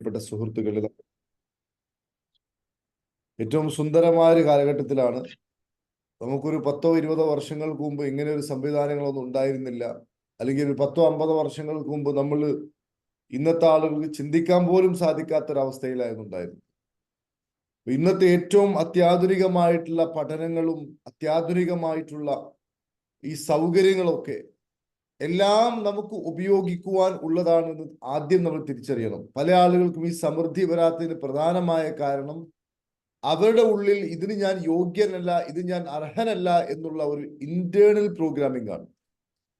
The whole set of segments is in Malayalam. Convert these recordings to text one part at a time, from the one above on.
പ്രിയപ്പെട്ട സുഹൃത്തുക്കളിൽ ഏറ്റവും സുന്ദരമായ ഒരു കാലഘട്ടത്തിലാണ്. നമുക്കൊരു പത്തോ ഇരുപതോ വർഷങ്ങൾക്ക് മുമ്പ് ഇങ്ങനെ ഒരു സംവിധാനങ്ങളൊന്നും ഉണ്ടായിരുന്നില്ല. അല്ലെങ്കിൽ ഒരു പത്തോ അമ്പതോ വർഷങ്ങൾക്ക് മുമ്പ് നമ്മൾ ഇന്നത്തെ ആളുകൾക്ക് ചിന്തിക്കാൻ പോലും സാധിക്കാത്തൊരവസ്ഥയിലായിരുന്നു ഉണ്ടായിരുന്നു ഇന്നത്തെ ഏറ്റവും അത്യാധുനികമായിട്ടുള്ള പഠനങ്ങളും അത്യാധുനികമായിട്ടുള്ള ഈ സൗകര്യങ്ങളൊക്കെ എല്ലാം നമുക്ക് ഉപയോഗിക്കുവാൻ ഉള്ളതാണെന്ന് ആദ്യം നമ്മൾ തിരിച്ചറിയണം. പല ആളുകൾക്കും ഈ സമൃദ്ധി വരാത്തതിന് പ്രധാനമായ കാരണം അവരുടെ ഉള്ളിൽ ഇതിന് ഞാൻ യോഗ്യനല്ല ഇത് ഞാൻ അർഹനല്ല എന്നുള്ള ഒരു ഇന്റേണൽ പ്രോഗ്രാമിംഗ് ആണ്.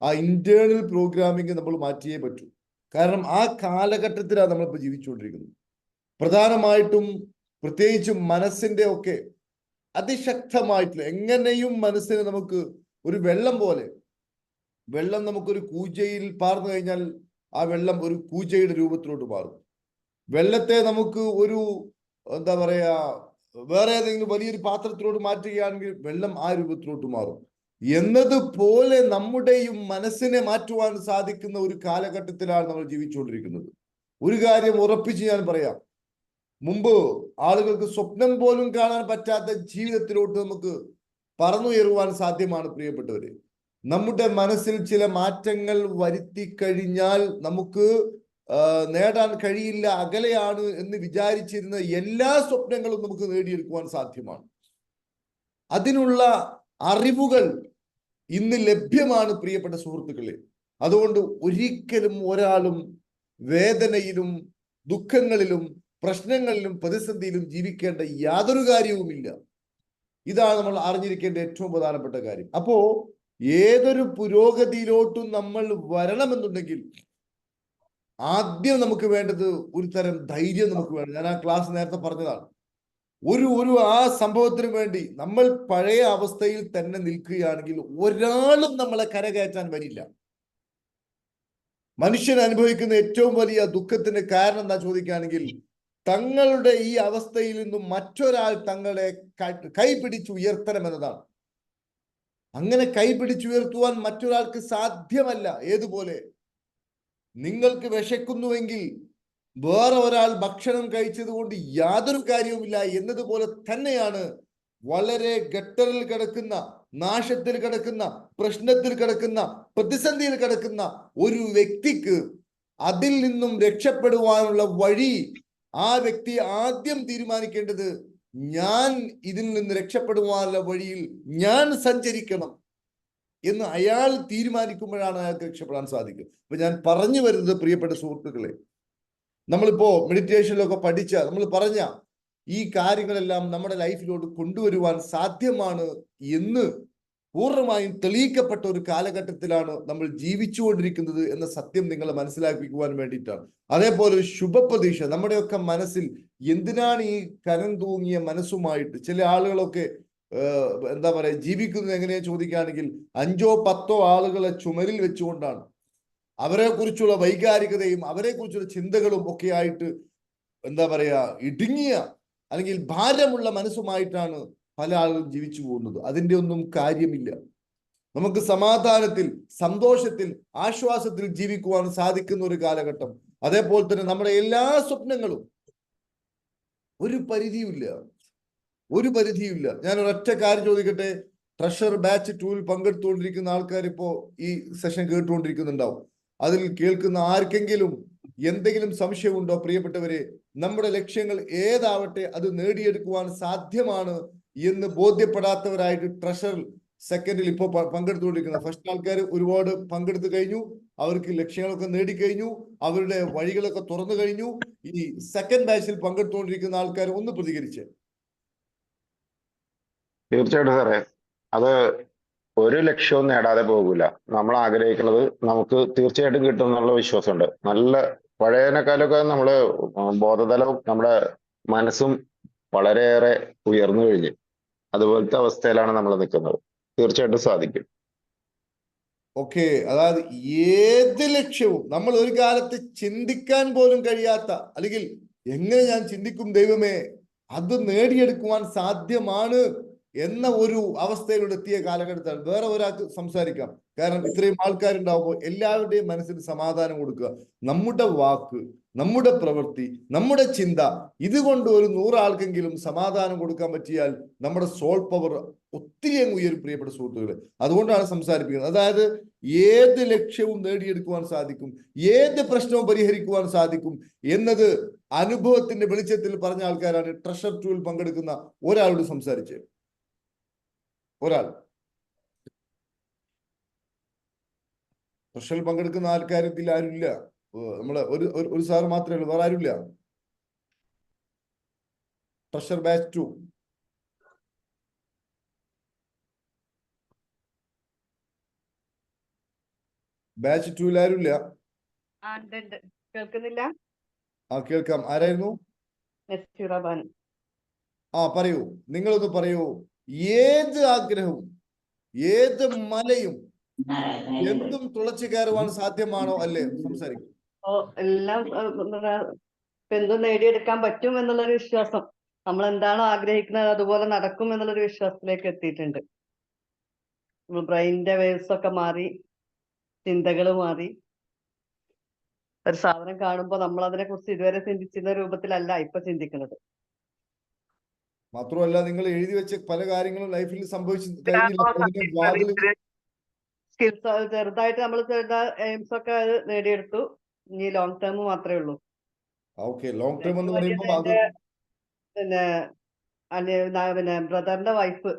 ആ ഇന്റേണൽ പ്രോഗ്രാമിംഗ് നമ്മൾ മാറ്റിയേ പറ്റൂ. കാരണം ആ കാലഘട്ടത്തിലാണ് നമ്മളിപ്പോൾ ജീവിച്ചുകൊണ്ടിരിക്കുന്നത്. പ്രധാനമായിട്ടും പ്രത്യേകിച്ചും മനസ്സിന്റെ ഒക്കെ അതിശക്തമായിട്ടുള്ള എങ്ങനെയും മനസ്സിനെ നമുക്ക് ഒരു വെള്ളം പോലെ വെള്ളം നമുക്കൊരു കൂജയിൽ പാർന്നു കഴിഞ്ഞാൽ ആ വെള്ളം ഒരു കൂജയുടെ രൂപത്തിലോട്ട് മാറും. വെള്ളത്തെ നമുക്ക് ഒരു എന്താ പറയാ വേറെ ഏതെങ്കിലും വലിയൊരു പാത്രത്തിലോട്ട് മാറ്റുകയാണെങ്കിൽ വെള്ളം ആ രൂപത്തിലോട്ട് മാറും. എന്നതുപോലെ നമ്മുടെയും മനസ്സിനെ മാറ്റുവാൻ സാധിക്കുന്ന ഒരു കാലഘട്ടത്തിലാണ് നമ്മൾ ജീവിച്ചുകൊണ്ടിരിക്കുന്നത്. ഒരു കാര്യം ഉറപ്പിച്ച് ഞാൻ പറയാം. മുമ്പ് ആളുകൾക്ക് സ്വപ്നം പോലും കാണാൻ പറ്റാത്ത ജീവിതത്തിലോട്ട് നമുക്ക് പറന്നുയരുവാൻ സാധ്യമാണ് പ്രിയപ്പെട്ടവര്. നമ്മുടെ മനസ്സിൽ ചില മാറ്റങ്ങൾ വരുത്തി കഴിഞ്ഞാൽ നമുക്ക് നേടാൻ കഴിയില്ല അകലെയാണ് എന്ന് വിചാരിച്ചിരുന്ന എല്ലാ സ്വപ്നങ്ങളും നമുക്ക് നേടിയെടുക്കുവാൻ സാധ്യമാണ്. അതിനുള്ള അറിവുകൾ ഇന്ന് ലഭ്യമാണ് പ്രിയപ്പെട്ട സുഹൃത്തുക്കളെ. അതുകൊണ്ട് ഒരിക്കലും ഒരാളും വേദനയിലും ദുഃഖങ്ങളിലും പ്രശ്നങ്ങളിലും പ്രതിസന്ധിയിലും ജീവിക്കേണ്ട യാതൊരു കാര്യവുമില്ല. ഇതാണ് നമ്മൾ അറിഞ്ഞിരിക്കേണ്ട ഏറ്റവും പ്രധാനപ്പെട്ട കാര്യം. അപ്പോ ഏതൊരു പുരോഗതിയിലോട്ടും നമ്മൾ വരണമെന്നുണ്ടെങ്കിൽ ആദ്യം നമുക്ക് വേണ്ടത് ഒരു തരം ധൈര്യം നമുക്ക് വേണം. ഞാൻ ആ ക്ലാസ് നേരത്തെ പറഞ്ഞതാണ്. ഒരു ഒരു ആ സംഭവത്തിന് വേണ്ടി നമ്മൾ പഴയ അവസ്ഥയിൽ തന്നെ നിൽക്കുകയാണെങ്കിൽ ഒരാളും നമ്മളെ കരകയറ്റാൻ വരില്ല. മനുഷ്യൻ അനുഭവിക്കുന്ന ഏറ്റവും വലിയ ദുഃഖത്തിന് കാരണം എന്താ ചോദിക്കുകയാണെങ്കിൽ തങ്ങളുടെ ഈ അവസ്ഥയിൽ നിന്നും മറ്റൊരാൾ തങ്ങളെ കൈപിടിച്ച് ഉയർത്തണം എന്നതാണ്. അങ്ങനെ കൈപിടിച്ചുയർത്തുവാൻ മറ്റൊരാൾക്ക് സാധ്യമല്ല. ഏതുപോലെ? നിങ്ങൾക്ക് വിശക്കുന്നുവെങ്കിൽ വേറെ ഒരാൾ ഭക്ഷണം കഴിച്ചത് കൊണ്ട് യാതൊരു കാര്യവുമില്ല എന്നതുപോലെ തന്നെയാണ് വളരെ ഗട്ടറിൽ കിടക്കുന്ന നാശത്തിൽ കിടക്കുന്ന പ്രശ്നത്തിൽ കിടക്കുന്ന പ്രതിസന്ധിയിൽ കിടക്കുന്ന ഒരു വ്യക്തിക്ക് അതിൽ നിന്നും രക്ഷപ്പെടുവാനുള്ള വഴി ആ വ്യക്തി ആദ്യം തീരുമാനിക്കേണ്ടത് ഞാൻ ഇതിൽ നിന്ന് രക്ഷപ്പെടുവാനുള്ള വഴിയിൽ ഞാൻ സഞ്ചരിക്കണം എന്ന് അയാൾ തീരുമാനിക്കുമ്പോഴാണ് അയാൾക്ക് രക്ഷപ്പെടാൻ സാധിക്കും. അപ്പൊ ഞാൻ പറഞ്ഞു വരുന്നത് പ്രിയപ്പെട്ട സുഹൃത്തുക്കളെ നമ്മളിപ്പോ മെഡിറ്റേഷനിലൊക്കെ പഠിച്ച നമ്മൾ പറഞ്ഞ ഈ കാര്യങ്ങളെല്ലാം നമ്മുടെ ലൈഫിലോട്ട് കൊണ്ടുവരുവാൻ സാധ്യമാണ് എന്ന് പൂർണമായും തെളിയിക്കപ്പെട്ട ഒരു കാലഘട്ടത്തിലാണ് നമ്മൾ ജീവിച്ചുകൊണ്ടിരിക്കുന്നത് എന്ന സത്യം നിങ്ങൾ മനസ്സിലാക്കിക്കുവാൻ വേണ്ടിയിട്ടാണ്. അതേപോലെ ഒരു ശുഭപ്രതീക്ഷ. നമ്മുടെയൊക്കെ മനസ്സിൽ എന്തിനാണ് ഈ കനം തൂങ്ങിയ മനസ്സുമായിട്ട് ചില ആളുകളൊക്കെ എന്താ പറയുക ജീവിക്കുന്നത് എങ്ങനെയാ ചോദിക്കുകയാണെങ്കിൽ അഞ്ചോ പത്തോ ആളുകളെ ചുമരിൽ വെച്ചുകൊണ്ടാണ്. അവരെ കുറിച്ചുള്ള വൈകാരികതയും അവരെ കുറിച്ചുള്ള ചിന്തകളും ഒക്കെ ആയിട്ട് എന്താ പറയുക ഇടുങ്ങിയ അല്ലെങ്കിൽ ഭാരമുള്ള മനസ്സുമായിട്ടാണ് പല ആളുകളും ജീവിച്ചു പോകുന്നത്. അതിന്റെ ഒന്നും കാര്യമില്ല. നമുക്ക് സമാധാനത്തിൽ സന്തോഷത്തിൽ ആശ്വാസത്തിൽ ജീവിക്കുവാൻ സാധിക്കുന്ന ഒരു കാലഘട്ടം. അതേപോലെ തന്നെ നമ്മുടെ എല്ലാ സ്വപ്നങ്ങളും. ഒരു പരിധിയുമില്ല. ഒരു പരിധിയുമില്ല. ഞാൻ ഒരൊറ്റ കാര്യം ചോദിക്കട്ടെ? ട്രഷർ ബാച്ച് ടൂവിൽ പങ്കെടുത്തുകൊണ്ടിരിക്കുന്ന ആൾക്കാർ ഇപ്പോ ഈ സെഷൻ കേട്ടുകൊണ്ടിരിക്കുന്നുണ്ടാവും. അതിൽ കേൾക്കുന്ന ആർക്കെങ്കിലും എന്തെങ്കിലും സംശയമുണ്ടോ പ്രിയപ്പെട്ടവരെ? നമ്മുടെ ലക്ഷ്യങ്ങൾ ഏതാവട്ടെ അത് നേടിയെടുക്കുവാൻ സാധ്യമാണ് എന്ന് ബോധ്യപ്പെടാത്തവരായിട്ട് ട്രഷർ സെക്കൻഡിൽ ഇപ്പോൾ പങ്കെടുത്തുകൊണ്ടിരിക്കുന്ന ഫസ്റ്റ് ആൾക്കാർ ഒരുപാട് പങ്കെടുത്തു കഴിഞ്ഞു. അവർക്ക് ലക്ഷ്യങ്ങളൊക്കെ നേടിക്കഴിഞ്ഞു. അവരുടെ വഴികളൊക്കെ തുറന്നു കഴിഞ്ഞു. ഈ സെക്കൻഡ് ബാച്ചിൽ പങ്കെടുത്തുകൊണ്ടിരിക്കുന്ന ആൾക്കാർ ഒന്ന് പ്രതികരിച്ച്. തീർച്ചയായിട്ടും സാറേ. അത് ഒരു ലക്ഷ്യവും നേടാതെ പോകില്ല നമ്മൾ ആഗ്രഹിക്കുന്നത് നമുക്ക് തീർച്ചയായിട്ടും കിട്ടും എന്നുള്ള വിശ്വാസമുണ്ട്. നല്ല പഴയനക്കാലൊക്കെ നമ്മൾ ബോധതലവും നമ്മുടെ മനസ്സും വളരെയേറെ ഉയർന്നു കഴിഞ്ഞ്. അതുപോലത്തെ അവസ്ഥയിലാണ് നമ്മൾ നിൽക്കുന്നത് തീർച്ചയായിട്ടും സാധിക്കും. ഓക്കെ അതായത് ഏത് ലക്ഷ്യവും നമ്മൾ ഒരു കാലത്ത് ചിന്തിക്കാൻ പോലും കഴിയാത്ത അല്ലെങ്കിൽ എങ്ങനെ ഞാൻ ചിന്തിക്കും ദൈവമേ അത് നേടിയെടുക്കുവാൻ സാധ്യമാണ് എന്ന ഒരു അവസ്ഥയിലൂടെ എത്തിയ കാലഘട്ടത്താണ് വേറെ ഒരാൾക്ക് സംസാരിക്കാം. കാരണം ഇത്രയും ആൾക്കാരുണ്ടാവുമ്പോൾ എല്ലാവരുടെയും മനസ്സിന് സമാധാനം കൊടുക്കുക. നമ്മുടെ വാക്ക് നമ്മുടെ പ്രവൃത്തി നമ്മുടെ ചിന്ത ഇതുകൊണ്ട് ഒരു നൂറാൾക്കെങ്കിലും സമാധാനം കൊടുക്കാൻ പറ്റിയാൽ നമ്മുടെ സോൾ പവർ ഒത്തിരി അങ്ങ് ഉയരും പ്രിയപ്പെട്ട സുഹൃത്തുക്കളെ. അതുകൊണ്ടാണ് സംസാരിപ്പിക്കുന്നത്. അതായത് ഏത് ലക്ഷ്യവും നേടിയെടുക്കുവാൻ സാധിക്കും ഏത് പ്രശ്നവും പരിഹരിക്കുവാൻ സാധിക്കും എന്നത് അനുഭവത്തിന്റെ വെളിച്ചത്തിൽ പറഞ്ഞ ആൾക്കാരാണ് ട്രഷർ ടൂൾ പങ്കെടുക്കുന്ന ഒരാളോട് സംസാരിച്ചത്. ഒരാൾ. ട്രഷറിൽ പങ്കെടുക്കുന്ന ആൾക്കാരത്തിൽ ആരുമില്ല. നമ്മൾ ഒരു ഒരു- സാറ് സാർ മാത്രമേ ഉള്ളൂ വേറെ ആരുമില്ല. Treasure batch to. ബാച്ച് ടൂവിൽ ആരുമില്ല. കേൾക്കുന്നില്ല? ആ കേൾക്കാം. ആരായിരുന്നു? ആ പറയൂ. നിങ്ങളൊന്ന് പറയൂ. ഏത് ആഗ്രഹവും ഏത് മലയും എന്തും തുളച്ചു കയറുവാൻ സാധ്യമാണോ അല്ലേ സംസാരിക്കും എല്ലാം എന്തും നേടിയെടുക്കാൻ പറ്റും എന്നുള്ളൊരു വിശ്വാസം. നമ്മൾ എന്താണോ ആഗ്രഹിക്കുന്നത് അതുപോലെ നടക്കും എന്നുള്ളൊരു വിശ്വാസത്തിലേക്ക് എത്തിയിട്ടുണ്ട്. ബ്രെയിനിന്റെ വേവ്സ് ഒക്കെ മാറി ചിന്തകൾ മാറി. ഒരു സാധനം കാണുമ്പോൾ നമ്മൾ അതിനെ കുറിച്ച് ഇതുവരെ ചിന്തിച്ചിരുന്ന രൂപത്തിലല്ല ഇപ്പൊ ചിന്തിക്കുന്നത്. മാത്രമല്ല നിങ്ങൾ എഴുതി വെച്ച പല കാര്യങ്ങളും ലൈഫിൽ സംഭവിച്ചു സ്കിൽസ് ചെറുതായിട്ട് നമ്മൾ എയിംസ് ഒക്കെ അത് നേടിയെടുത്തു. ഇനി ലോങ് ടേം മാത്രമേ ഉള്ളൂ. ഓക്കെ ലോങ് ടേം എന്ന് പറയുമ്പോൾ അത് പിന്നെ പിന്നെ ബ്രദറിന്റെ വൈഫ്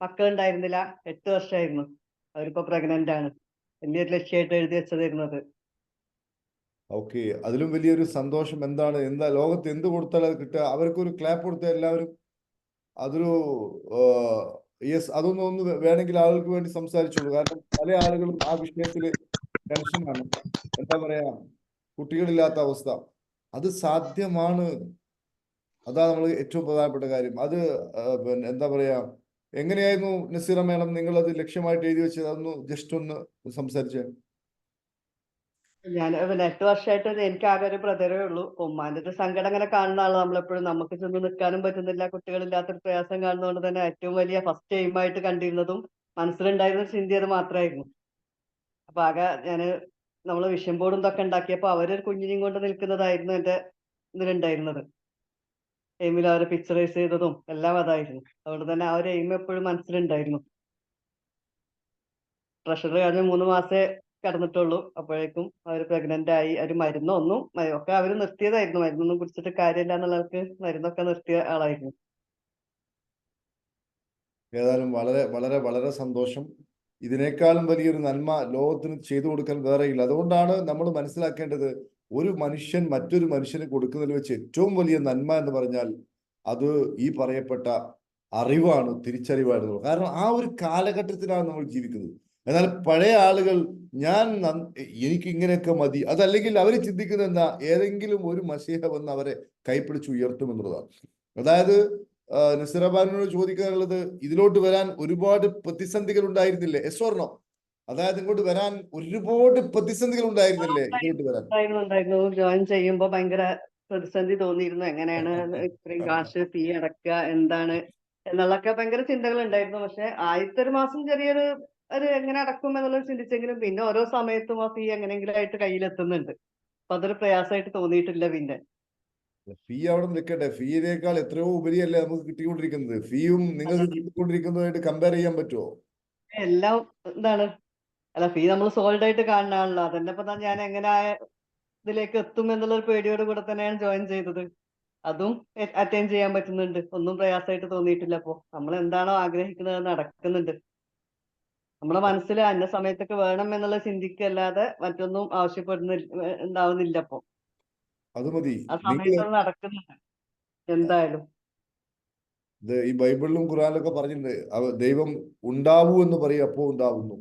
മക്കളുണ്ടായിരുന്നില്ല എട്ട് വർഷമായിരുന്നു അവരിപ്പോ പ്രഗ്നന്റ് ആണ് വലിയൊരു ലക്ഷ്യമായിട്ട് എഴുതി വെച്ചതായിരുന്നത് ഓക്കെ. അതിലും വലിയൊരു സന്തോഷം എന്താണ്? എന്താ ലോകത്ത് എന്ത് കൊടുത്താലും അത് കിട്ടുക. അവർക്കൊരു ക്ലാപ്പ് കൊടുത്താൽ എല്ലാവരും അതൊരു യെസ് അതൊന്നും ഒന്ന് വേണമെങ്കിൽ ആളുകൾക്ക് വേണ്ടി സംസാരിച്ചോളൂ. കാരണം പല ആളുകളും ആ വിഷയത്തിൽ ടെൻഷനാണ്. എന്താ പറയാ? കുട്ടികളില്ലാത്ത അവസ്ഥ. അത് സാധ്യമാണ്. അതാ നമ്മൾ ഏറ്റവും പ്രധാനപ്പെട്ട കാര്യം. അത് പിന്നെ എന്താ പറയാ? എങ്ങനെയായിരുന്നു നസീറ മേഡം നിങ്ങൾ അത് ലക്ഷ്യമായിട്ട് എഴുതി വെച്ചത്? അതൊന്ന് ജസ്റ്റ് ഒന്ന് സംസാരിച്ചേ. ഞാൻ പിന്നെ എട്ട് വർഷമായിട്ട് എനിക്ക് ആകെ ഒരു ബ്രദറേ ഉള്ളൂ. ഉമ്മാന്റെ ഒരു സങ്കടം അങ്ങനെ കാണുന്ന ആളാണ് നമ്മളെപ്പോഴും. നമുക്ക് ചെന്ന് നിൽക്കാനും പറ്റുന്നില്ല. കുട്ടികളില്ലാത്തൊരു പ്രയാസം കാണുന്നതുകൊണ്ട് തന്നെ ഏറ്റവും വലിയ ഫസ്റ്റ് എയിമായിട്ട് കണ്ടിരുന്നതും മനസ്സിലുണ്ടായിരുന്ന ചിന്ത അത് മാത്രമായിരുന്നു അപ്പൊ ആകെ ഞാൻ നമ്മൾ വിഷൻ ബോർഡും ഇതൊക്കെ ഉണ്ടാക്കിയപ്പോ അവരൊരു കുഞ്ഞിനെയും കൊണ്ട് നിൽക്കുന്നതായിരുന്നു എന്റെ ഇതിലുണ്ടായിരുന്നത്. എയിമിൽ അവരെ പിക്ചറൈസ് ചെയ്തതും എല്ലാം അതായിരുന്നു. അതുകൊണ്ട് തന്നെ ആ ഒരു എയിം എപ്പോഴും മനസ്സിലുണ്ടായിരുന്നു. പ്രഷർ കഴിഞ്ഞ് മൂന്ന് മാസേ കിടന്നിട്ടുള്ളൂ. അപ്പോഴേക്കും അവർ പ്രഗ്നന്റ് ആയി അവർ മരുന്നൊന്നും ഒക്കെ അവർ നിർത്തിയതായിരുന്നു. മരുന്നൊന്നും കുടിച്ചിട്ട് കാര്യമില്ല എന്നുള്ളവർക്ക് മരുന്നൊക്കെ നിർത്തിയ ആളായിരുന്നു. ഏതായാലും വളരെ വളരെ വളരെ സന്തോഷം. ഇതിനേക്കാളും വലിയൊരു നന്മ ലോകത്തിന് ചെയ്തു കൊടുക്കാൻ വേറെയില്ല. അതുകൊണ്ടാണ് നമ്മൾ മനസ്സിലാക്കേണ്ടത് ഒരു മനുഷ്യൻ മറ്റൊരു മനുഷ്യന് കൊടുക്കുന്നതിൽ വെച്ച് ഏറ്റവും വലിയ നന്മ എന്ന് പറഞ്ഞാൽ അത് ഈ പറയപ്പെട്ട അറിവാണ് തിരിച്ചറിവായിരുന്നു. കാരണം ആ ഒരു കാലഘട്ടത്തിലാണ് നമ്മൾ ജീവിക്കുന്നത്. എന്നാൽ പഴയ ആളുകൾ ഞാൻ എനിക്ക് ഇങ്ങനെയൊക്കെ മതി. അതല്ലെങ്കിൽ അവർ ചിന്തിക്കുന്നത് എന്താ? ഏതെങ്കിലും ഒരു മസീഹ വന്ന് അവരെ കൈപ്പിടിച്ച് ഉയർത്തും എന്നുള്ളതാണ്. അതായത് നസിറബാനോട് ചോദിക്കാനുള്ളത് ഇതിലോട്ട് വരാൻ ഒരുപാട് പ്രതിസന്ധികൾ ഉണ്ടായിരുന്നില്ലേ? Yes or no? അതായത് ഇങ്ങോട്ട് വരാൻ ഒരുപാട് പ്രതിസന്ധികൾ ഉണ്ടായിരുന്നില്ലേ? ഇങ്ങോട്ട് വരാൻ. ജോയിൻ ചെയ്യുമ്പോ ഭയങ്കര പ്രതിസന്ധി തോന്നിയിരുന്നു. എങ്ങനെയാണ് ഇത്രയും കാശ് ഫീ അടക്കുക എന്താണ്? എന്നുള്ളൊക്കെ ഭയങ്കര ചിന്തകൾ ഉണ്ടായിരുന്നു. പക്ഷെ ആദ്യത്തെ ഒരു മാസം ചെറിയൊരു ഒരു എങ്ങനെ അടക്കും എന്നുള്ളത് ചിന്തിച്ചെങ്കിലും പിന്നെ ഓരോ സമയത്തും ആ ഫീ എങ്ങനെയെങ്കിലും ആയിട്ട് കയ്യിലെത്തുന്നുണ്ട്. അപ്പൊ അതൊരു പ്രയാസമായിട്ട് തോന്നിയിട്ടില്ല പിന്നെ. ഫീ അവിടെ നിൽക്കട്ടെ. ഫീനേക്കാൾ എത്രയോ ഉപരിയല്ലേ നമുക്ക് കിട്ടിക്കൊണ്ടിരിക്കുന്നത്. ഫീയും നിങ്ങൾക്ക് കിട്ടിക്കൊണ്ടിരിക്കുന്നതായിട്ട് കമ്പയർ ചെയ്യാൻ പറ്റുമോ എല്ലാം എന്താണ്? അല്ല ഫീ നമ്മൾ സോൾഡ് ആയിട്ട് കാണുന്നതാണല്ലോ. അതന്നെ ഇപ്പൊ ഞാൻ എങ്ങനെ ഇതിലേക്ക് എത്തും എന്നുള്ള പേടിയോട് കൂടെ തന്നെയാണ് ജോയിൻ ചെയ്തത്. അതും അറ്റൈൻ ചെയ്യാൻ പറ്റുന്നുണ്ട്. ഒന്നും പ്രയാസമായിട്ട് തോന്നിയിട്ടില്ല അപ്പോ നമ്മൾ എന്താണോ ആഗ്രഹിക്കുന്നത് നടക്കുന്നുണ്ട്. നമ്മുടെ മനസ്സിൽ അന്ന സമയത്തൊക്കെ വേണം എന്നുള്ള ചിന്തിക്കല്ലാതെ മറ്റൊന്നും ആവശ്യപ്പെടുന്ന ഉണ്ടാവുന്നില്ല അപ്പൊ അത് മതി. നടക്കുന്നുണ്ട് എന്തായാലും. ഈ ബൈബിളിലും ഖുറാനിലൊക്കെ പറഞ്ഞിട്ടുണ്ട്. ദൈവം ഉണ്ടാവൂ എന്ന് പറയും അപ്പോൾ ഉണ്ടാവുന്നു.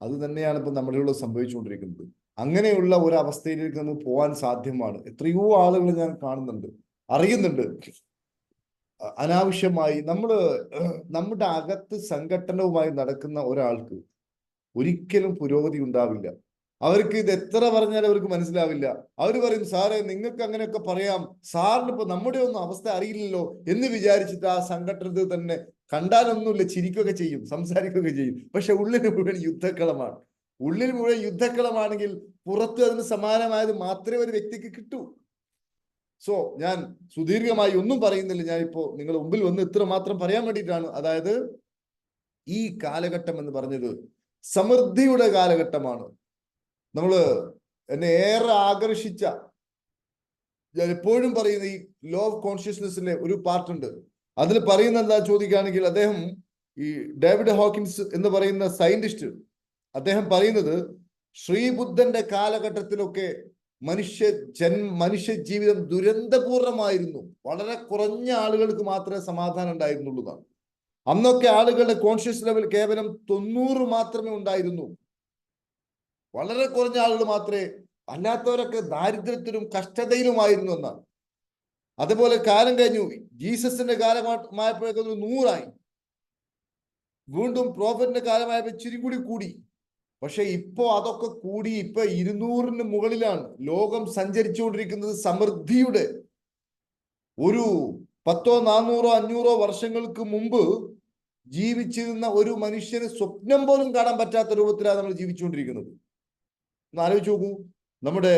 അത് തന്നെയാണ് ഇപ്പൊ നമ്മളിലുള്ള സംഭവിച്ചുകൊണ്ടിരിക്കുന്നത്. അങ്ങനെയുള്ള ഒരു അവസ്ഥയിലേക്ക് നമുക്ക് പോകാൻ സാധ്യമാണ്. എത്രയോ ആളുകൾ ഞാൻ കാണുന്നുണ്ട്. അറിയുന്നുണ്ട്. അനാവശ്യമായി നമ്മൾ നമ്മുടെ അകത്ത് സംഘട്ടനവുമായി നടക്കുന്ന ഒരാൾക്ക് ഒരിക്കലും പുരോഗതി ഉണ്ടാവില്ല. അവർക്ക് ഇത് എത്ര പറഞ്ഞാലും അവർക്ക് മനസ്സിലാവില്ല. അവർ പറയും സാറേ നിങ്ങൾക്ക് അങ്ങനെയൊക്കെ പറയാം. സാറിന് ഇപ്പൊ നമ്മുടെ ഒന്നും അവസ്ഥ അറിയില്ലല്ലോ എന്ന് വിചാരിച്ചിട്ട് ആ സംഘടനത്തിൽ തന്നെ കണ്ടാലൊന്നുമില്ല ചിരിക്കുകയൊക്കെ ചെയ്യും സംസാരിക്കുകയൊക്കെ ചെയ്യും. പക്ഷെ ഉള്ളിൽ മുഴുവൻ യുദ്ധക്കളമാണ്. ഉള്ളിൽ മുഴുവൻ യുദ്ധക്കളമാണെങ്കിൽ പുറത്ത് അതിന് സമാനമായത് മാത്രമേ ഒരു വ്യക്തിക്ക് കിട്ടൂ. സോ ഞാൻ സുദീർഘമായി ഒന്നും പറയുന്നില്ല. ഞാൻ ഇപ്പോൾ നിങ്ങൾ മുമ്പിൽ വന്ന് ഇത്ര മാത്രം പറയാൻ വേണ്ടിയിട്ടാണ്. അതായത് ഈ കാലഘട്ടം എന്ന് പറഞ്ഞത് സമൃദ്ധിയുടെ കാലഘട്ടമാണ്. നമ്മൾ എന്നെ ഏറെ ആകർഷിച്ച ഞാൻ എപ്പോഴും പറയുന്ന ഈ ലോ ഓഫ് കോൺഷ്യസ്നെസ്സിലെ ഒരു പാർട്ടുണ്ട് അതിൽ പറയുന്ന എന്താ ചോദിക്കുകയാണെങ്കിൽ അദ്ദേഹം ഈ ഡേവിഡ് ഹോക്കിൻസ് എന്ന് പറയുന്ന സയന്റിസ്റ്റ് അദ്ദേഹം പറയുന്നത് ശ്രീബുദ്ധന്റെ കാലഘട്ടത്തിലൊക്കെ മനുഷ്യ ജൻ മനുഷ്യ ജീവിതം ദുരന്തപൂർണമായിരുന്നു. വളരെ കുറഞ്ഞ ആളുകൾക്ക് മാത്രമേ സമാധാനം ഉണ്ടായിരുന്നുള്ളൂ അന്നൊക്കെ ആളുകളുടെ കോൺഷ്യസ് ലെവൽ കേവലം തൊണ്ണൂറ് മാത്രമേ ഉണ്ടായിരുന്നു. വളരെ കുറഞ്ഞ ആളുകൾ മാത്രമേ അല്ലാത്തവരൊക്കെ ദാരിദ്ര്യത്തിലും കഷ്ടതയിലുമായിരുന്നു എന്നാണ്. അതുപോലെ കാലം കഴിഞ്ഞു. ജീസസിന്റെ കാലമായപ്പോഴേക്കും അത് നൂറായി. വീണ്ടും പ്രോഫറ്റിന്റെ കാലമായപ്പോൾ ഇച്ചിരി കൂടി കൂടി. പക്ഷെ ഇപ്പോ അതൊക്കെ കൂടി ഇപ്പൊ ഇരുന്നൂറിന് മുകളിലാണ്. ലോകം സഞ്ചരിച്ചുകൊണ്ടിരിക്കുന്നത് സമൃദ്ധിയുടെ. ഒരു പത്തോ നാനൂറോ അഞ്ഞൂറോ വർഷങ്ങൾക്ക് മുമ്പ് ജീവിച്ചിരുന്ന ഒരു മനുഷ്യന് സ്വപ്നം പോലും കാണാൻ പറ്റാത്ത രൂപത്തിലാണ് നമ്മൾ ജീവിച്ചുകൊണ്ടിരിക്കുന്നത്. ഒന്ന് ആലോചിച്ച് നോക്കൂ. നമ്മുടെ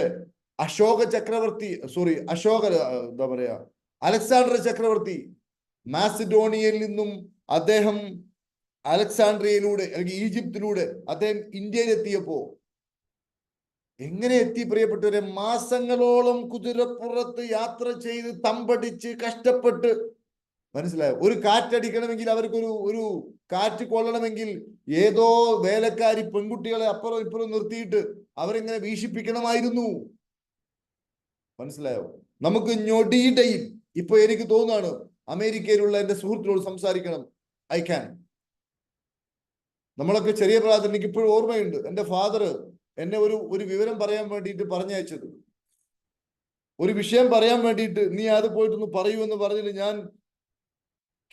അശോക ചക്രവർത്തി സോറി അശോക എന്താ പറയാ അലക്സാണ്ടർ ചക്രവർത്തി മാസിഡോണിയയിൽ നിന്നും അദ്ദേഹം അലക്സാണ്ട്രിയയിലൂടെ അല്ലെങ്കിൽ ഈജിപ്തിലൂടെ അദ്ദേഹം ഇന്ത്യയിൽ എത്തിയപ്പോ എങ്ങനെ എത്തി പ്രിയപ്പെട്ടവരെ? മാസങ്ങളോളം കുതിരപ്പുറത്ത് യാത്ര ചെയ്ത് തമ്പടിച്ച് കഷ്ടപ്പെട്ട് മനസ്സിലായോ? ഒരു കാറ്റടിക്കണമെങ്കിൽ അവർക്കൊരു ഒരു കാറ്റ് കൊള്ളണമെങ്കിൽ ഏതോ വേലക്കാരി പെൺകുട്ടികളെ അപ്പുറം ഇപ്പുറം നിർത്തിയിട്ട് അവരെങ്ങനെ വീശിപ്പിക്കണമായിരുന്നു മനസ്സിലായോ? നമുക്ക് ഞൊടിയിടയിൽ ഇപ്പൊ എനിക്ക് തോന്നുകയാണ് അമേരിക്കയിലുള്ള എന്റെ സുഹൃത്തിനോട് സംസാരിക്കണം. ഐ ക്യാൻ നമ്മളൊക്കെ ചെറിയ പ്രായത്തിൽ എനിക്ക് ഇപ്പോഴും ഓർമ്മയുണ്ട്. എന്റെ ഫാദർ എന്നെ ഒരു ഒരു വിവരം പറയാൻ വേണ്ടിയിട്ട് പറഞ്ഞയച്ചത്. ഒരു വിഷയം പറയാൻ വേണ്ടിയിട്ട് നീ അത് പോയിട്ടൊന്ന് പറയൂ എന്ന് പറഞ്ഞിട്ട് ഞാൻ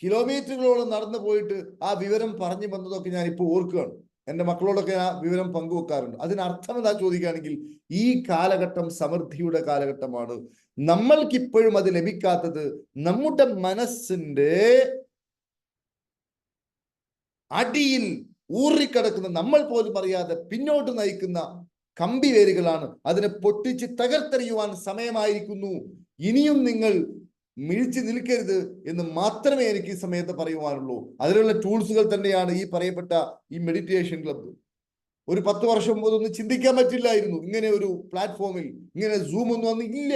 കിലോമീറ്ററുകളോളം നടന്നു പോയിട്ട് ആ വിവരം പറഞ്ഞു വന്നതൊക്കെ ഞാൻ ഇപ്പോൾ ഓർക്കുകയാണ്. എന്റെ മക്കളോടൊക്കെ ആ വിവരം പങ്കുവെക്കാറുണ്ട്. അതിനർത്ഥം എന്താ ചോദിക്കുകയാണെങ്കിൽ ഈ കാലഘട്ടം സമൃദ്ധിയുടെ കാലഘട്ടമാണ്. നമ്മൾക്ക് ഇപ്പോഴും അത് ലഭിക്കാത്തത് നമ്മുടെ മനസ്സിന്റെ അടിയിൽ ഊറിക്കിടക്കുന്ന നമ്മൾ പോലും അറിയാതെ പിന്നോട്ട് നയിക്കുന്ന കമ്പി വേരുകളാണ് അതിനെ പൊട്ടിച്ച് തകർത്തെറിയുവാൻ സമയമായിരിക്കുന്നു. ഇനിയും നിങ്ങൾ മിഴിച്ചു നിൽക്കരുത് എന്ന് മാത്രമേ എനിക്ക് ഈ സമയത്ത് പറയുവാനുള്ളൂ. അതിനുള്ള ടൂൾസുകൾ തന്നെയാണ് ഈ പറയപ്പെട്ട ഈ മെഡിറ്റേഷൻ ക്ലബ്. ഒരു പത്ത് വർഷം മുമ്പ് ചിന്തിക്കാൻ പറ്റില്ലായിരുന്നു. ഇങ്ങനെ ഒരു പ്ലാറ്റ്ഫോമിൽ ഇങ്ങനെ സൂം ഒന്നും ഇല്ല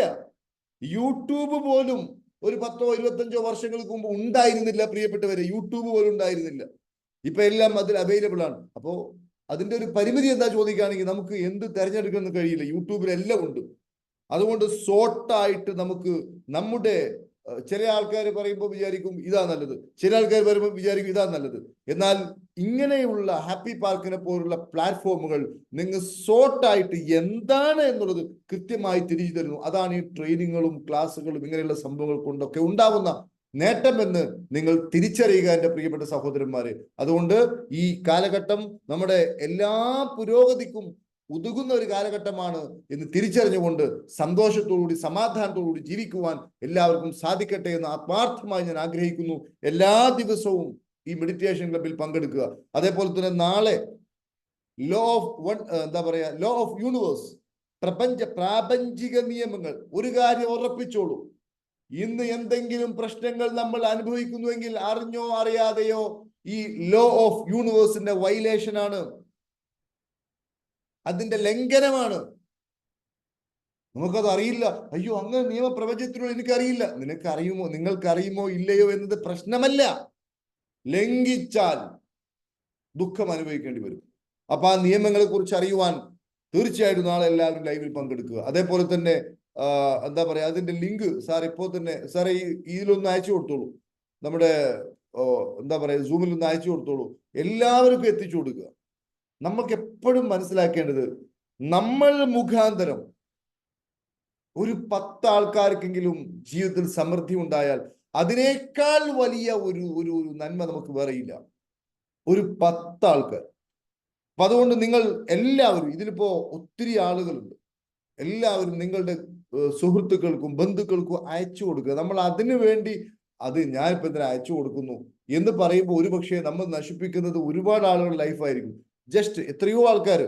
യൂട്യൂബ് പോലും ഒരു പത്തോ ഇരുപത്തഞ്ചോ വർഷങ്ങൾക്ക് മുമ്പ് ഉണ്ടായിരുന്നില്ല പ്രിയപ്പെട്ടവരെ. യൂട്യൂബ് പോലും ഉണ്ടായിരുന്നില്ല. ഇപ്പൊ എല്ലാം അതിൽ അവൈലബിൾ ആണ്. അപ്പോ അതിന്റെ ഒരു പരിമിതി എന്താ ചോദിക്കുകയാണെങ്കിൽ നമുക്ക് എന്ത് തെരഞ്ഞെടുക്കാൻ കഴിയില്ല. യൂട്യൂബിൽ എല്ലാം ഉണ്ട്. അതുകൊണ്ട് ഷോർട്ടായിട്ട് നമുക്ക് നമ്മുടെ ചില ആൾക്കാർ പറയുമ്പോൾ വിചാരിക്കും ഇതാ നല്ലത്. ചില ആൾക്കാർ പറയുമ്പോൾ വിചാരിക്കും ഇതാ നല്ലത്. എന്നാൽ ഇങ്ങനെയുള്ള ഹാപ്പി പാർക്കിനെ പോലുള്ള പ്ലാറ്റ്ഫോമുകൾ നിങ്ങൾ സോർട്ടായിട്ട് എന്താണ് എന്നുള്ളത് കൃത്യമായി തിരിച്ചു തരുന്നു അതാണ് ഈ ട്രെയിനിങ്ങുകളും ക്ലാസ്സുകളും ഇങ്ങനെയുള്ള സംഭവങ്ങൾ കൊണ്ടൊക്കെ ഉണ്ടാവുന്ന നേട്ടമെന്ന് നിങ്ങൾ തിരിച്ചറിയുക എന്റെ പ്രിയപ്പെട്ട സഹോദരന്മാരെ. അതുകൊണ്ട് ഈ കാലഘട്ടം നമ്മുടെ എല്ലാ പുരോഗതിക്കും ഉതുകുന്ന ഒരു കാലഘട്ടമാണ് എന്ന് തിരിച്ചറിഞ്ഞുകൊണ്ട് സന്തോഷത്തോടുകൂടി സമാധാനത്തോടുകൂടി ജീവിക്കുവാൻ എല്ലാവർക്കും സാധിക്കട്ടെ എന്ന് ആത്മാർത്ഥമായി ഞാൻ ആഗ്രഹിക്കുന്നു. എല്ലാ ദിവസവും ഈ മെഡിറ്റേഷൻ ക്ലബിൽ പങ്കെടുക്കുക. അതേപോലെ തന്നെ നാളെ ലോ ഓഫ് വൺ എന്താ പറയാ ലോ ഓഫ് യൂണിവേഴ്സ് പ്രപഞ്ച പ്രാപഞ്ചിക നിയമങ്ങൾ ഒരു കാര്യം ഉറപ്പിച്ചോളൂ. ഇന്ന് എന്തെങ്കിലും പ്രശ്നങ്ങൾ നമ്മൾ അനുഭവിക്കുന്നുവെങ്കിൽ അറിഞ്ഞോ അറിയാതെയോ ഈ ലോ ഓഫ് യൂണിവേഴ്സിന്റെ വൈലേഷൻ ആണ്. അതിന്റെ ലംഘനമാണ്. നമുക്കത് അറിയില്ല. അയ്യോ അങ്ങനെ നിയമപ്രപഞ്ചത്തിനോട് എനിക്കറിയില്ല. നിങ്ങൾക്ക് അറിയുമോ ഇല്ലയോ എന്നത് പ്രശ്നമല്ല. ലംഘിച്ചാൽ ദുഃഖം അനുഭവിക്കേണ്ടി വരും. അപ്പൊ ആ നിയമങ്ങളെ കുറിച്ച് അറിയുവാൻ തീർച്ചയായിട്ടും നാളെ എല്ലാവരും ലൈവിൽ പങ്കെടുക്കുക. അതേപോലെ തന്നെ എന്താ പറയാ അതിന്റെ ലിങ്ക് സാർ ഇപ്പോ തന്നെ സാർ ഈ ഇതിലൊന്ന് അയച്ചു കൊടുത്തോളൂ. നമ്മുടെ എന്താ പറയാ സൂമിൽ ഒന്ന് അയച്ചു കൊടുത്തോളൂ. എല്ലാവർക്കും എത്തിച്ചു കൊടുക്കുക. നമ്മൾക്ക് എപ്പോഴും മനസ്സിലാക്കേണ്ടത് നമ്മൾ മുഖാന്തരം ഒരു പത്ത് ആൾക്കാർക്കെങ്കിലും ജീവിതത്തിൽ സമൃദ്ധി ഉണ്ടായാൽ അതിനേക്കാൾ വലിയ ഒരു ഒരു നന്മ നമുക്ക് വേറെയില്ല ഒരു പത്ത് ആൾക്കാർ അപ്പൊ അതുകൊണ്ട് നിങ്ങൾ എല്ലാവരും ഇതിലിപ്പോ ഒത്തിരി ആളുകളുണ്ട്. എല്ലാവരും നിങ്ങളുടെ സുഹൃത്തുക്കൾക്കും ബന്ധുക്കൾക്കും അയച്ചു കൊടുക്കുക. നമ്മൾ അതിനു വേണ്ടി അത് ഞാൻ ഞാനിപ്പോ ഇതിനെ അയച്ചു കൊടുക്കുന്നു എന്ന് പറയുമ്പോൾ ഒരുപക്ഷെ നമ്മൾ നശിപ്പിക്കുന്നത് ഒരുപാട് ആളുകളുടെ ലൈഫായിരിക്കും ജസ്റ്റ് എത്രയോ ആൾക്കാർ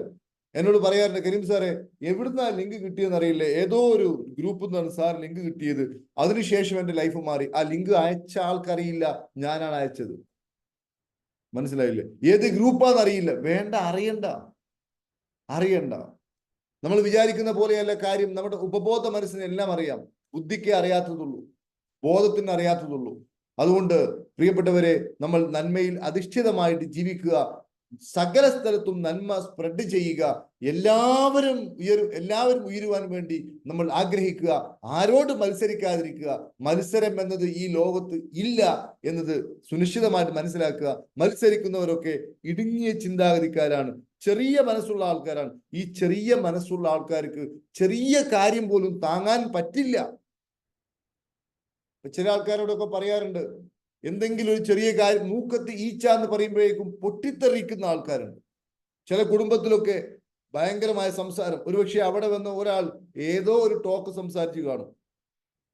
എന്നോട് പറയാറുണ്ട് കരീം സാറേ എവിടുന്നാ ലിങ്ക് കിട്ടിയെന്ന് അറിയില്ല? ഏതോ ഒരു ഗ്രൂപ്പിൽ നിന്നാണ് സാർ ലിങ്ക് കിട്ടിയത്. അതിനുശേഷം എന്റെ ലൈഫ് മാറി. ആ ലിങ്ക് അയച്ച ആൾക്കറിയില്ല ഞാനാണ് അയച്ചത്. മനസ്സിലായില്ലേ? ഏത് ഗ്രൂപ്പാന്ന് അറിയില്ല. വേണ്ട അറിയണ്ട. അറിയണ്ട. നമ്മൾ വിചാരിക്കുന്ന പോലെയല്ല കാര്യം. നമ്മുടെ ഉപബോധ മനസ്സിന് എല്ലാം അറിയാം. ബുദ്ധിക്ക് അറിയാത്തതുള്ളൂ. ബോധത്തിന് അറിയാത്തതുള്ളൂ. അതുകൊണ്ട് പ്രിയപ്പെട്ടവരെ നമ്മൾ നന്മയിൽ അധിഷ്ഠിതമായിട്ട് ജീവിക്കുക സകല സ്ഥലത്തും നന്മ സ്പ്രെഡ് ചെയ്യുക. എല്ലാവരും ഉയരും എല്ലാവരും ഉയരുവാൻ വേണ്ടി നമ്മൾ ആഗ്രഹിക്കുക. ആരോട് മത്സരിക്കാതിരിക്കുക. മത്സരം എന്നത് ഈ ലോകത്ത് ഇല്ല എന്നത് സുനിശ്ചിതമായിട്ട് മനസ്സിലാക്കുക. മത്സരിക്കുന്നവരൊക്കെ ഇടുങ്ങിയ ചിന്താഗതിക്കാരാണ്. ചെറിയ മനസ്സുള്ള ആൾക്കാരാണ്. ഈ ചെറിയ മനസ്സുള്ള ആൾക്കാർക്ക് ചെറിയ കാര്യം പോലും താങ്ങാൻ പറ്റില്ല. ചില ആൾക്കാരോടൊക്കെ പറയാറുണ്ട് എന്തെങ്കിലും ഒരു ചെറിയ കാര്യം മൂക്കത്ത് ഈച്ച എന്ന് പറയുമ്പോഴേക്കും പൊട്ടിത്തെറിക്കുന്ന ആൾക്കാരുണ്ട്. ചില കുടുംബത്തിലൊക്കെ ഭയങ്കരമായ സംസാരം. ഒരുപക്ഷെ അവിടെ വന്ന ഒരാൾ ഏതോ ഒരു ടോക്ക് സംസാരിച്ചു കാണും.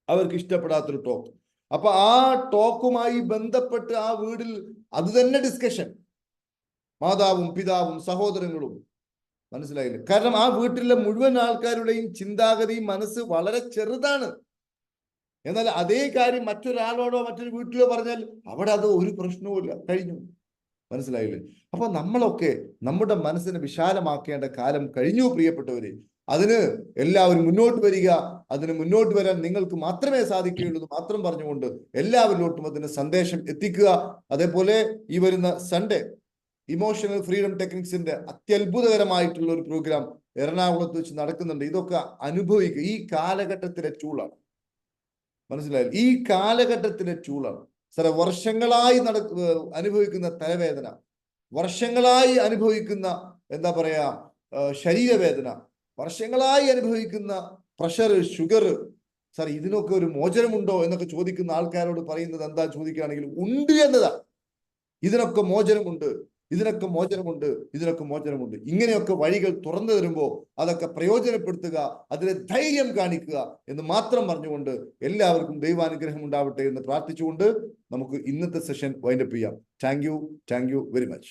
അവർക്ക് ഇഷ്ടപ്പെടാത്തൊരു ടോക്ക് അപ്പൊ ആ ടോക്കുമായി ബന്ധപ്പെട്ട് ആ വീടിൽ അത് തന്നെ ഡിസ്കഷൻ മാതാവും പിതാവും സഹോദരങ്ങളും. മനസ്സിലായില്ലേ? കാരണം ആ വീട്ടിലെ മുഴുവൻ ആൾക്കാരുടെയും ചിന്താഗതി മനസ്സ് വളരെ ചെറുതാണ്. എന്നാൽ അതേ കാര്യം മറ്റൊരാളോടോ മറ്റൊരു വീട്ടിലോ പറഞ്ഞാൽ അവിടെ അത് ഒരു പ്രശ്നവുമില്ല കഴിഞ്ഞു. മനസ്സിലായില്ലേ? അപ്പൊ നമ്മളൊക്കെ നമ്മുടെ മനസ്സിനെ വിശാലമാക്കേണ്ട കാലം കഴിഞ്ഞു പ്രിയപ്പെട്ടവര്. അതിന് എല്ലാവരും മുന്നോട്ട് വരിക. അതിന് മുന്നോട്ട് വരാൻ നിങ്ങൾക്ക് മാത്രമേ സാധിക്കുകയുള്ളൂ മാത്രം പറഞ്ഞുകൊണ്ട് എല്ലാവരിലോട്ടും അതിന് സന്ദേശം എത്തിക്കുക. അതേപോലെ ഈ വരുന്ന സൺഡേ ഇമോഷണൽ ഫ്രീഡം ടെക്നിക്സിന്റെ അത്യത്ഭുതകരമായിട്ടുള്ള ഒരു പ്രോഗ്രാം എറണാകുളത്ത് വെച്ച് നടക്കുന്നുണ്ട്. ഇതൊക്കെ അനുഭവിക്കുക. ഈ കാലഘട്ടത്തിലെ ടൂളാണ് മനസ്സിലായില്ല ഈ കാലഘട്ടത്തിലെ ടൂളാണ് സാറെ വർഷങ്ങളായി നട അനുഭവിക്കുന്ന തലവേദന വർഷങ്ങളായി അനുഭവിക്കുന്ന എന്താ പറയാ ശരീരവേദന വർഷങ്ങളായി അനുഭവിക്കുന്ന പ്രഷർ ഷുഗർ സാർ ഇതിനൊക്കെ ഒരു മോചനമുണ്ടോ എന്നൊക്കെ ചോദിക്കുന്ന ആൾക്കാരോട് പറയുന്നത് എന്താ ചോദിക്കുകയാണെങ്കിൽ ഉണ്ട് എന്നതാ ഇതിനൊക്കെ മോചനമുണ്ട്. ഇതിനൊക്കെ മോചനമുണ്ട് ഇതിനൊക്കെ മോചനമുണ്ട്. ഇങ്ങനെയൊക്കെ വഴികൾ തുറന്നു തരുമ്പോൾ അതൊക്കെ പ്രയോജനപ്പെടുത്തുക അതിനെ ധൈര്യം കാണിക്കുക എന്ന് മാത്രം പറഞ്ഞുകൊണ്ട് എല്ലാവർക്കും ദൈവാനുഗ്രഹം ഉണ്ടാവട്ടെ എന്ന് പ്രാർത്ഥിച്ചുകൊണ്ട് നമുക്ക് ഇന്നത്തെ സെഷൻ വൈൻഡപ്പ് ചെയ്യാം. Thank you thank you very much